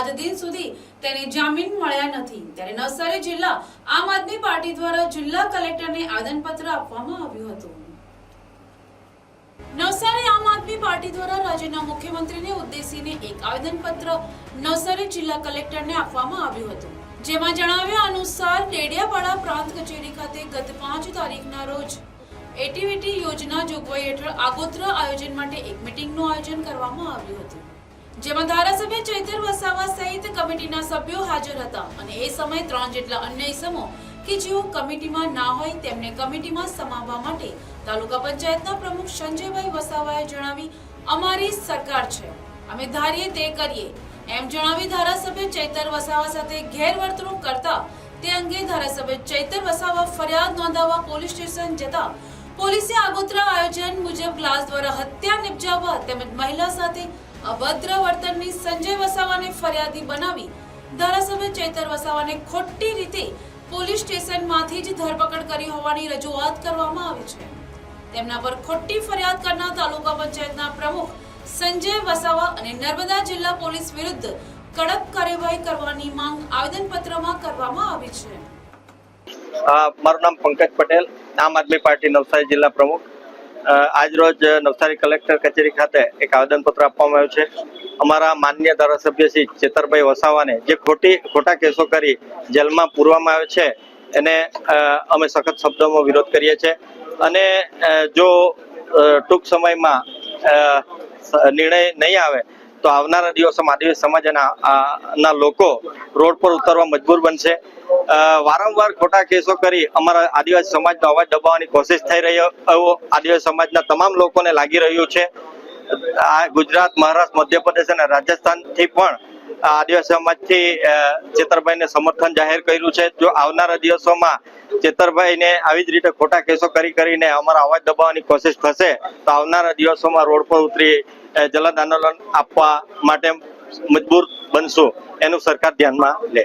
આજ દિન સુધી તેને જામીન મળ્યા નથી. ત્યારે નવસારી જિલ્લા આમ આદમી પાર્ટી દ્વારા જિલ્લા કલેક્ટરને આવેદનપત્ર આપવામાં આવ્યું હતું. નવસારી આમ આદમી પાર્ટી દ્વારા રાજ્યના મુખ્યમંત્રીને ઉદ્દેશીને એક આવેદનપત્ર નવસારી જિલ્લા કલેક્ટરને આપવામાં આવ્યું હતું. જેમાં જણાવ્યા અનુસાર ડેડિયાપાડા પ્રાંત કચેરી ખાતે ગત પાંચ તારીખના રોજ એટીવીટી યોજના જોગવાઈ હેઠળ આગોતરા આયોજન માટે એક મિટિંગનું આયોજન કરવામાં આવ્યું હતું. જેમાં ધારાસભ્ય ચૈતર વસાવા સહિત કમિટીના સભ્યો હાજર હતા અને એ સમયે ત્રણ જેટલા અન્ય ઇસમો કે જેઓ કમિટીમાં ના હોય તેમને કમિટીમાં સમાવવા માટે તાલુકા પંચાયતના પ્રમુખ સંજયભાઈ વસાવાએ જણાવી, અમારી સરકાર છે. અમે ધારીએ તે કરીએ. એમ જણાવી ધારાસભ્ય ચૈતર વસાવા સાથે ગેરવર્તણૂક કરતા તે અંગે ધારાસભ્ય ચૈતર વસાવા ફરિયાદ નોંધાવવા પોલીસ સ્ટેશન જતા પોલીસે આગોતરા આયોજન મુજબ ક્લાસ દ્વારા હત્યા નિપજાવવા તેમજ મહિલા સાથે અભદ્ર વર્તનની સંજય વસાવાને ફરિયાદી બનાવી ધારાસભ્ય ચેતર વસાવાને ખોટી રીતે પોલીસ સ્ટેશનમાંથી જ ધરપકડ કરી હોવાની રજૂઆત કરવામાં આવી છે. તેમના પર ખોટી ફરિયાદ કરનાર તાલુકા પંચાયતના પ્રમુખ સંજય વસાવા અને નર્મદા જિલ્લા પોલીસ વિરુદ્ધ કડક કાર્યવાહી કરવાની માંગ આવેદનપત્રમાં કરવામાં આવી છે. મારું નામ પંકજ પટેલ આમ આદમી પાર્ટી નવસારી જિલ્લા પ્રમુખ. અ, આજરોજ નવસારી કલેક્ટર કચેરી ખાતે એક આવેદનપત્ર આપવામાં આવ્યું છે. અમારા માન્ય ધારાસભ્ય શ્રી ચેતરભાઈ વસાવાને જે ખોટી ખોટા કેસો કરી જેલમાં પૂરવામાં આવે છે એને અમે સખત શબ્દોમાં વિરોધ કરીએ છીએ. અને જો ટૂંક સમયમાં નિર્ણય નહીં આવે તો આવનારા દિવસોમાં આદિવાસી સમાજ અને આ- આ- ના લોકો રોડ પર ઉતરવા મજબૂર બનશે. વારંવાર ખોટા કેસો કરી અમારા આદિવાસી સમાજનો અવાજ દબાવવાની કોશિશ થઈ રહ્યો આદિવાસી સમાજના તમામ લોકોને લાગી રહ્યું છે. આ ગુજરાત, મહારાષ્ટ્ર, મધ્યપ્રદેશ અને રાજસ્થાનથી પણ આદિવાસી સમાજથી ચેતરભાઈને સમર્થન જાહેર કર્યું છે. જો આવનારા દિવસોમાં ચેતરભાઈને આવી જ રીતે ખોટા કેસો કરી કરીને અમારા અવાજ દબાવવાની કોશિશ થશે, તો આવનારા દિવસોમાં રોડ પર ઉતરી જલદ આંદોલન આપવા માટે મજબૂર બનશું. એનું સરકાર ધ્યાનમાં લે.